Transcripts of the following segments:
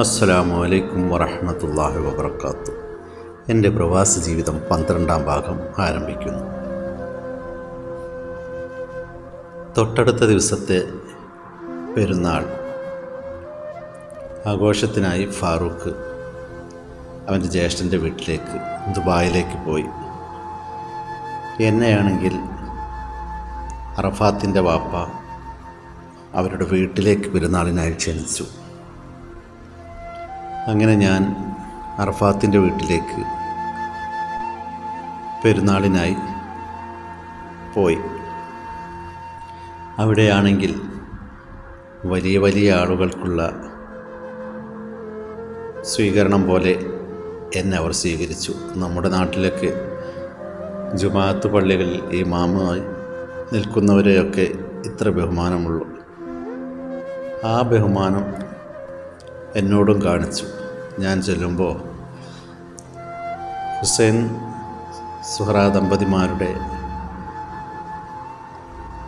അസ്സലാമു അലൈക്കും വറഹമത്തല്ലാഹി വബർക്കാത്തു എന്റെ പ്രവാസ ജീവിതം പന്ത്രണ്ടാം ഭാഗം ആരംഭിക്കുന്നു. തൊട്ടടുത്ത ദിവസത്തെ പെരുന്നാൾ. ആഘോഷത്തിനായി ഫാറൂഖ് അവന്റെ ജ്യേഷ്ഠന്റെ വീട്ടിലേക്ക് ദുബായിലേക്ക് പോയി. എന്നെയാണെങ്കിൽ അറഫാത്തിന്റെ വാപ്പ അവരുടെ വീട്ടിലേക്ക് പെരുന്നാളിനായി ക്ഷണിച്ചു. അങ്ങനെ ഞാൻ അറഫാത്തിന്റെ വീട്ടിലേക്ക് പെരുന്നാളിനായി പോയി. അവിടെയാണെങ്കിൽ വലിയ വലിയ ആളുകൾക്കുള്ള സ്വീകരണം പോലെ എന്നെ അവർ സ്വീകരിച്ചു. നമ്മുടെ നാട്ടിലൊക്കെ ജുമാഅത്ത് പള്ളികളിൽ ഈ മാമമായി നിൽക്കുന്നവരെയൊക്കെ ഇത്ര ബഹുമാനമുള്ളൂ. ആ ബഹുമാനം എന്നോടും കാണിച്ചു. ഞാൻ ചെല്ലുമ്പോൾ ഹുസൈൻ സുഹറ ദമ്പതിമാരുടെ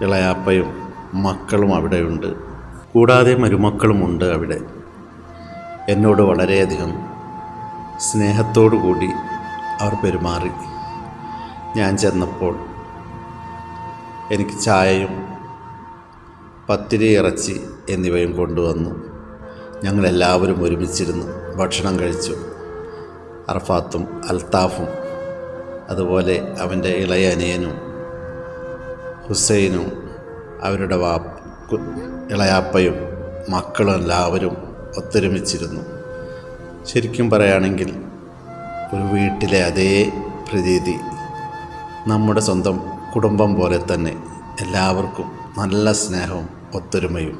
ഇളയാപ്പയും മക്കളും അവിടെയുണ്ട്. കൂടാതെ മരുമക്കളുമുണ്ട് അവിടെ. എന്നോട് വളരെയധികം സ്നേഹത്തോടു കൂടി അവർ പെരുമാറി. ഞാൻ ചെന്നപ്പോൾ എനിക്ക് ചായയും പത്തിരി ഇറച്ചി എന്നിവയും കൊണ്ടുവന്നു. ഞങ്ങളെല്ലാവരും ഒരുമിച്ചിരുന്നു ഭക്ഷണം കഴിച്ചു. അർഫാത്തും അൽത്താഫും അതുപോലെ അവന്റെ ഇളയ അനിയനും ഹുസൈനും അവരുടെ വാ ഇളയാപ്പയും മക്കളും എല്ലാവരും ഒത്തൊരുമിച്ചിരുന്നു. ശരിക്കും പറയുകയാണെങ്കിൽ ഒരു വീട്ടിലെ അതേ പ്രതീതി നമ്മുടെ സ്വന്തം കുടുംബം പോലെ തന്നെ എല്ലാവർക്കും നല്ല സ്നേഹവും ഒത്തൊരുമയും.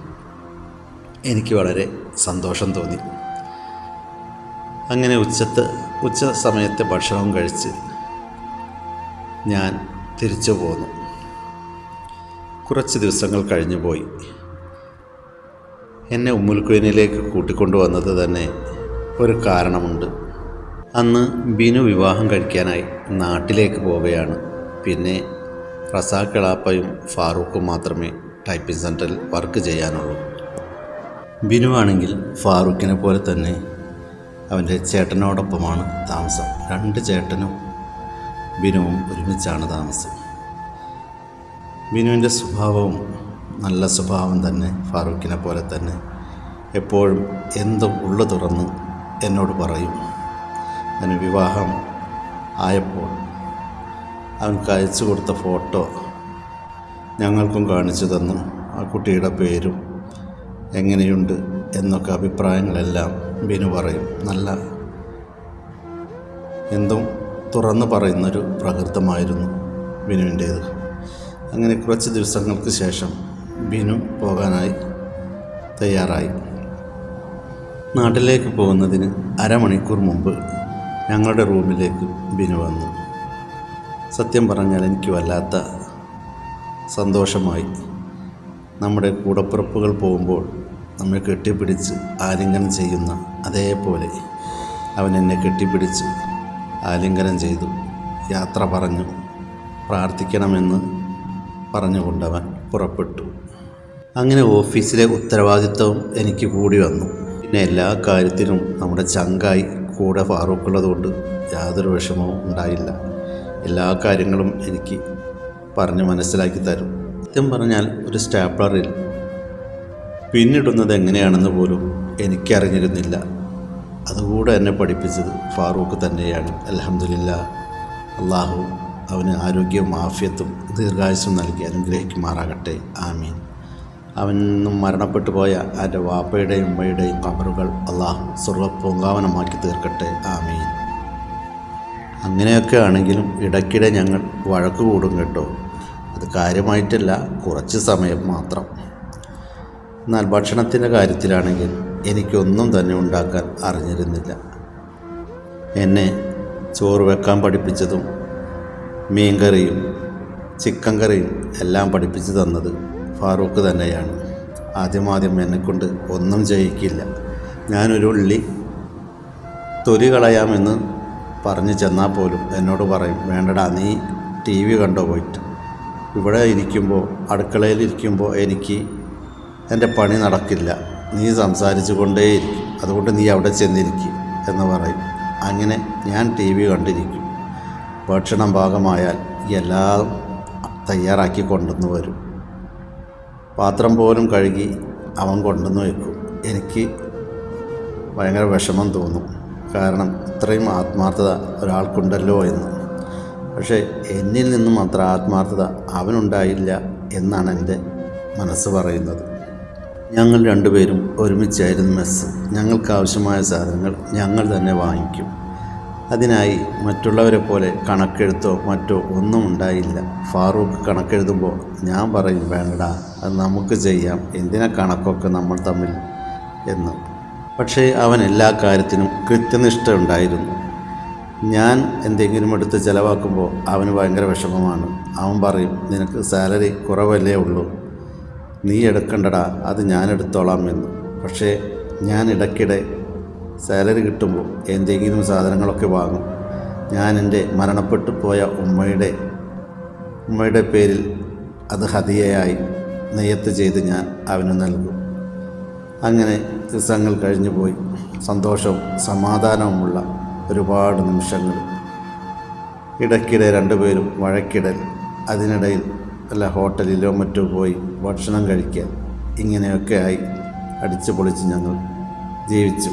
എനിക്ക് വളരെ സന്തോഷം തോന്നി. അങ്ങനെ ഉച്ചത്ത് ഉച്ച സമയത്തെ ഭക്ഷണവും കഴിച്ച് ഞാൻ തിരിച്ചു പോന്നു. കുറച്ച് ദിവസങ്ങൾ കഴിഞ്ഞു പോയി. എന്നെ ഉമ്മുൽക്കുവിനിലേക്ക് കൂട്ടിക്കൊണ്ടുവന്നത് തന്നെ ഒരു കാരണമുണ്ട്. അന്ന് ബിനു വിവാഹം കഴിക്കാനായി നാട്ടിലേക്ക് പോവുകയാണ്. പിന്നെ റസാഖ് എളാപ്പയും ഫാറൂഖും മാത്രമേ ടൈപ്പിംഗ് സെന്ററിൽ വർക്ക് ചെയ്യാനുള്ളൂ. ബിനു ആണെങ്കിൽ ഫാറൂഖിനെ പോലെ തന്നെ അവന്റെ ചേട്ടനോടൊപ്പമാണ് താമസം. രണ്ട് ചേട്ടനും ബിനുവും ഒരുമിച്ചാണ് താമസം. ബിനുവിന്റെ സ്വഭാവവും നല്ല സ്വഭാവം തന്നെ ഫാറൂഖിനെ പോലെ തന്നെ എപ്പോഴും എന്തും ഉള്ളു തുറന്ന് എന്നോട് പറയും. അതിന് വിവാഹം ആയപ്പോൾ അവൻ അയച്ചു കൊടുത്ത ഫോട്ടോ ഞങ്ങൾക്കും കാണിച്ചു തന്നു. ആ കുട്ടിയുടെ പേരും എങ്ങനെയുണ്ട് എന്നൊക്കെ അഭിപ്രായങ്ങളെല്ലാം ബിനു പറയും. നല്ല എന്തും തുറന്നു പറയുന്നൊരു പ്രകൃതമായിരുന്നു ബിനുവിന്റേത്. അങ്ങനെ കുറച്ച് ദിവസങ്ങൾക്ക് ശേഷം ബിനു പോകാനായി തയ്യാറായി. നാട്ടിലേക്ക് പോകുന്നതിന് അരമണിക്കൂർ മുമ്പ് ഞങ്ങളുടെ റൂമിലേക്ക് ബിനു വന്നു. സത്യം പറഞ്ഞാൽ എനിക്ക് വല്ലാത്ത സന്തോഷമായി. നമ്മുടെ കൂടപ്പിറപ്പുകൾ പോകുമ്പോൾ നമ്മെ കെട്ടിപ്പിടിച്ച് ആലിംഗനം ചെയ്യുന്ന അതേപോലെ അവൻ എന്നെ കെട്ടിപ്പിടിച്ച് ആലിംഗനം ചെയ്തു യാത്ര പറഞ്ഞു പ്രാർത്ഥിക്കണമെന്ന് പറഞ്ഞുകൊണ്ടവൻ പുറപ്പെട്ടു. അങ്ങനെ ഓഫീസിലെ ഉത്തരവാദിത്വം എനിക്ക് കൂടി വന്നു. പിന്നെ എല്ലാ കാര്യത്തിനും നമ്മുടെ ചങ്കായി കൂടെ ഫാറൂഖ് ഉള്ളതുകൊണ്ട് യാതൊരു വിഷമവും ഉണ്ടായില്ല. എല്ലാ കാര്യങ്ങളും എനിക്ക് പറഞ്ഞ് മനസ്സിലാക്കി തരും. സത്യം പറഞ്ഞാൽ ഒരു സ്റ്റാപ്ലറിൽ പിന്നിടുന്നത് എങ്ങനെയാണെന്ന് പോലും എനിക്കറിഞ്ഞിരുന്നില്ല. അതുകൂടെ എന്നെ പഠിപ്പിച്ചത് ഫാറൂഖ് തന്നെയാണ്. അലഹമില്ല അള്ളാഹു അവന് ആരോഗ്യവും ആഫ്യത്തും ദീർഘായുസും നൽകി അനുഗ്രഹിക്കുമാറാകട്ടെ. ആമീൻ. അവൻ നിന്നും മരണപ്പെട്ടു പോയ എന്റെ വാപ്പയുടെയും ഉമ്മയുടെയും കബറുകൾ അള്ളാഹു സ്വർഗപ്പൂങ്കാവനമാക്കി തീർക്കട്ടെ. ആമീൻ. അങ്ങനെയൊക്കെ ആണെങ്കിലും ഇടയ്ക്കിടെ ഞങ്ങൾ വഴക്ക് കൂടും കേട്ടോ. അത് കാര്യമായിട്ടല്ല കുറച്ച് സമയം മാത്രം. എന്നാൽ ഭക്ഷണത്തിന്റെ കാര്യത്തിലാണെങ്കിൽ എനിക്കൊന്നും തന്നെ ഉണ്ടാക്കാൻ അറിഞ്ഞിരുന്നില്ല. എന്നെ ചോറ് വെക്കാൻ പഠിപ്പിച്ചതും മീൻ കറിയും ചിക്കൻ കറിയും എല്ലാം പഠിപ്പിച്ചു തന്നത് ഫാറൂഖ് തന്നെയാണ്. ആദ്യമാദ്യം എന്നെക്കൊണ്ട് ഒന്നും ചെയ്യിക്കില്ല. ഞാനൊരു ഉള്ളി തൊലി കളയാമെന്ന് പറഞ്ഞു ചെന്നാൽ പോലും എന്നോട് പറയും വേണ്ടടാ നീ ടി വി കണ്ടോ പോയിട്ട്? ഇവിടെ ഇരിക്കുമ്പോൾ അടുക്കളയിൽ ഇരിക്കുമ്പോൾ എനിക്ക് എന്റെ പണി നടക്കില്ല. നീ സംസാരിച്ചു കൊണ്ടേയിരിക്കും അതുകൊണ്ട് നീ അവിടെ ചെന്നിരിക്കും എന്ന് പറയും. അങ്ങനെ ഞാൻ ടി വി കണ്ടിരിക്കും. ഭക്ഷണം ഭാഗമായാൽ എല്ലാം തയ്യാറാക്കി കൊണ്ടുവന്ന് വരും. പാത്രം പോലും കഴുകി അവൻ കൊണ്ടുവന്ന് വയ്ക്കും എനിക്ക് ഭയങ്കര വിഷമം തോന്നും. കാരണം ഇത്രയും ആത്മാർത്ഥത ഒരാൾക്കുണ്ടല്ലോ എന്ന്. പക്ഷേ എന്നിൽ നിന്നും അത്ര ആത്മാർത്ഥത അവനുണ്ടായില്ല എന്നാണ് എന്റെ മനസ്സ് പറയുന്നത്. ഞങ്ങൾ രണ്ടുപേരും ഒരുമിച്ചായിരുന്നു മെസ്സ്. ഞങ്ങൾക്ക് ആവശ്യമായ സാധനങ്ങൾ ഞങ്ങൾ തന്നെ വാങ്ങിക്കും. അതിനായി മറ്റുള്ളവരെ പോലെ കണക്കെഴുത്തോ മറ്റോ ഒന്നും ഉണ്ടായില്ല. ഫാറൂഖ് കണക്കെഴുതുമ്പോൾ ഞാൻ പറയും വേണ്ടടാ അത് നമുക്ക് ചെയ്യാം. എന്തിനാ കണക്കൊക്കെ നമ്മൾ തമ്മിൽ? എന്ന്. പക്ഷേ അവൻ എല്ലാ കാര്യത്തിനും കൃത്യനിഷ്ഠ ഉണ്ടായിരുന്നു. ഞാൻ എന്തെങ്കിലും എടുത്ത് ചിലവാക്കുമ്പോൾ അവന് ഭയങ്കര വിഷമമാണ്. അവൻ പറയും നിനക്ക് സാലറി കുറവല്ലേ ഉള്ളൂ. നീ എടുക്കണ്ടടാ അത് ഞാൻ എടുത്തോളാം എന്ന്. പക്ഷേ ഞാൻ ഇടയ്ക്കിടെ സാലറി കിട്ടുമ്പോൾ എന്തെങ്കിലും സാധനങ്ങളൊക്കെ വാങ്ങും. ഞാൻ എന്റെ മരണപ്പെട്ടു പോയ ഉമ്മയുടെ ഉമ്മയുടെ പേരിൽ അത് ഹതിയയായി നെയ്യത്ത് ചെയ്ത് ഞാൻ അവന് നൽകും. അങ്ങനെ ദിവസങ്ങൾ കഴിഞ്ഞു പോയി. സന്തോഷവും സമാധാനവുമുള്ള ഒരുപാട് നിമിഷങ്ങൾ. ഇടയ്ക്കിടെ രണ്ടുപേരും വഴക്കിടൽ. അതിനിടയിൽ അല്ല ഹോട്ടലിലോ മറ്റോ പോയി ഭക്ഷണം കഴിക്കാൻ ഇങ്ങനെയൊക്കെ ആയി അടിച്ചു പൊളിച്ച് ഞങ്ങൾ ജീവിച്ചു.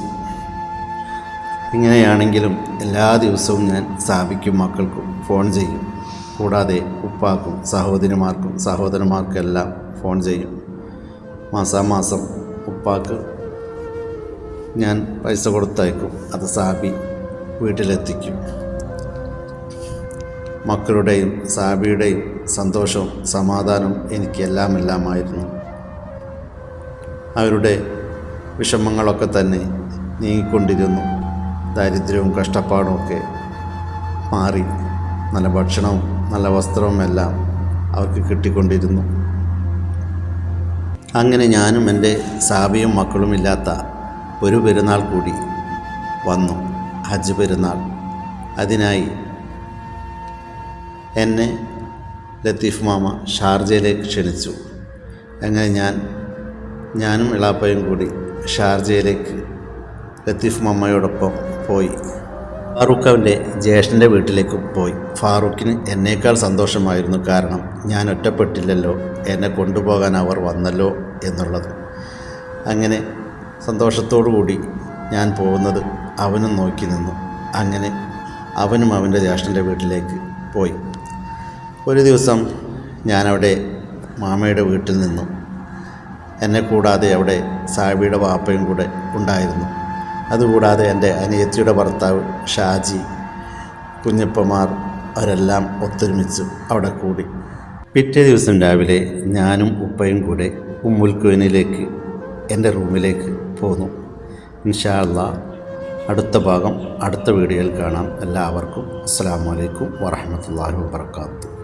ഇങ്ങനെയാണെങ്കിലും എല്ലാ ദിവസവും ഞാൻ സാബിക്കും മക്കൾക്കും ഫോൺ ചെയ്യും. കൂടാതെ ഉപ്പാക്കും സഹോദരിമാർക്കും സഹോദരന്മാർക്കെല്ലാം ഫോൺ ചെയ്യും. മാസാമാസം ഉപ്പാക്ക് ഞാൻ പൈസ കൊടുത്തയക്കും. അത് സാബി വീട്ടിലെത്തിക്കും. മക്കളുടെയും സാബിയുടെയും സന്തോഷവും സമാധാനവും എനിക്ക് എല്ലാം എല്ലാമായിരുന്നു അവരുടെ വിഷമങ്ങളൊക്കെ തന്നെ നീങ്ങിക്കൊണ്ടിരുന്നു. ദാരിദ്ര്യവും കഷ്ടപ്പാടും ഒക്കെ മാറി. നല്ല ഭക്ഷണവും നല്ല വസ്ത്രവും എല്ലാം അവർക്ക് കിട്ടിക്കൊണ്ടിരുന്നു. അങ്ങനെ ഞാനും എന്റെ സാബിയും മക്കളും ഇല്ലാത്ത ഒരു പെരുന്നാൾ കൂടി വന്നു. ഹജ്ജ് പെരുന്നാൾ. അതിനായി എന്നെ ലത്തീഫ് മാമ ഷാർജയിലേക്ക് ക്ഷണിച്ചു. അങ്ങനെ ഞാൻ ഞാനും ഇളാപ്പയും കൂടി ഷാർജയിലേക്ക് ലത്തീഫ് മാമയോടൊപ്പം പോയി. ഫാറൂഖ് അവന്റെ ജ്യേഷ്ഠന്റെ വീട്ടിലേക്ക് പോയി. ഫാറൂഖിന് എന്നേക്കാൾ സന്തോഷമായിരുന്നു കാരണം ഞാൻ ഒറ്റപ്പെട്ടില്ലല്ലോ എന്നെ കൊണ്ടുപോകാൻ അവർ വന്നല്ലോ എന്നുള്ളത്. അങ്ങനെ സന്തോഷത്തോടു കൂടി ഞാൻ പോകുന്നത് അവനും നോക്കി നിന്നു. അങ്ങനെ അവനും അവന്റെ ജ്യേഷ്ഠന്റെ വീട്ടിലേക്ക് പോയി. ഒരു ദിവസം ഞാനവിടെ മാമയുടെ വീട്ടിൽ നിന്നു. എന്നെ കൂടാതെ അവിടെ സാബിയുടെ വാപ്പയും കൂടെ ഉണ്ടായിരുന്നു. അതുകൂടാതെ എന്റെ അനിയത്തിയുടെ ഭർത്താവ് ഷാജി കുഞ്ഞപ്പമാർ അവരെല്ലാം ഒത്തൊരുമിച്ച് അവിടെ കൂടി. പിറ്റേ ദിവസം രാവിലെ ഞാനും ഉപ്പയും കൂടെ ഉമ്മുൽക്കുവിനിലേക്ക് എന്റെ റൂമിലേക്ക് പോന്നു. ഇൻഷാ അല്ലാ അടുത്ത ഭാഗം അടുത്ത വീഡിയോയിൽ കാണാം. എല്ലാവർക്കും അസ്സാം വലൈക്കും വാഹമത്തല്ലാഹി വാബർക്കാത്തു